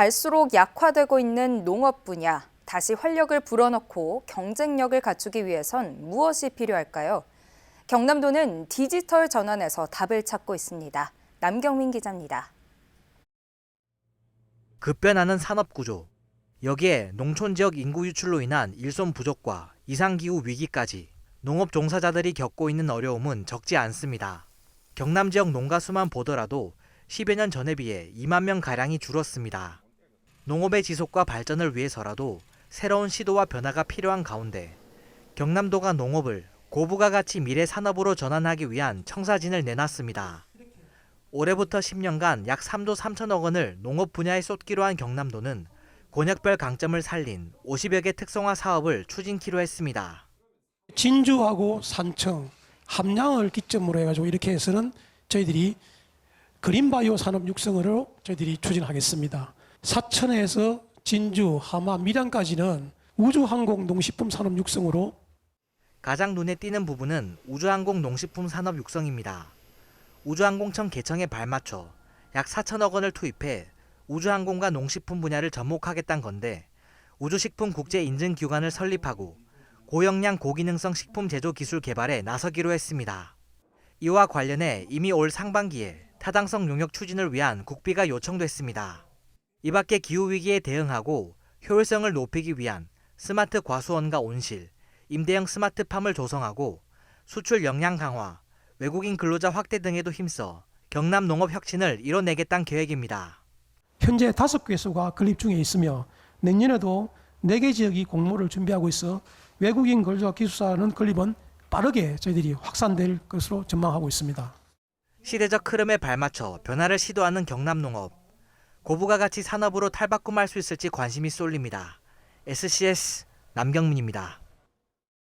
갈수록 약화되고 있는 농업 분야. 다시 활력을 불어넣고 경쟁력을 갖추기 위해선 무엇이 필요할까요? 경남도는 디지털 전환에서 답을 찾고 있습니다. 남경민 기자입니다. 급변하는 산업 구조. 여기에 농촌 지역 인구 유출로 인한 일손 부족과 이상 기후 위기까지 농업 종사자들이 겪고 있는 어려움은 적지 않습니다. 경남 지역 농가 수만 보더라도 10여 년 전에 비해 2만 명 가량이 줄었습니다. 농업의 지속과 발전을 위해서라도 새로운 시도와 변화가 필요한 가운데 경남도가 농업을 고부가 가치 미래 산업으로 전환하기 위한 청사진을 내놨습니다. 올해부터 10년간 약 3조 3천억 원을 농업 분야에 쏟기로 한 경남도는 곤역별 강점을 살린 50여 개 특성화 사업을 추진키로 했습니다. 진주하고 산청, 함량을 기점으로 해가지고 이렇게 해서는 저희들이 그린바이오 산업 육성으로 저희들이 추진하겠습니다. 사천에서 진주, 하마, 밀양까지는 우주항공 농식품 산업 육성으로 가장 눈에 띄는 부분은 우주항공 농식품 산업 육성입니다. 우주항공청 개청에 발맞춰 약 4천억 원을 투입해 우주항공과 농식품 분야를 접목하겠다는 건데 우주식품 국제 인증 기관을 설립하고 고영양 고기능성 식품 제조 기술 개발에 나서기로 했습니다. 이와 관련해 이미 올 상반기에 타당성 용역 추진을 위한 국비가 요청됐습니다. 이 밖에 기후 위기에 대응하고 효율성을 높이기 위한 스마트 과수원과 온실, 임대형 스마트팜을 조성하고 수출 역량 강화, 외국인 근로자 확대 등에도 힘써 경남 농업 혁신을 이뤄내겠다는 계획입니다. 현재 다섯 개소가 건립 중에 있으며 내년에도 네 개 지역이 공모를 준비하고 있어 외국인 근로자 기술사는 건립은 빠르게 저희들이 확산될 것으로 전망하고 있습니다. 시대적 흐름에 발맞춰 변화를 시도하는 경남 농업. 고부가 가치 산업으로 탈바꿈할 수 있을지 관심이 쏠립니다. SCS 남경민입니다.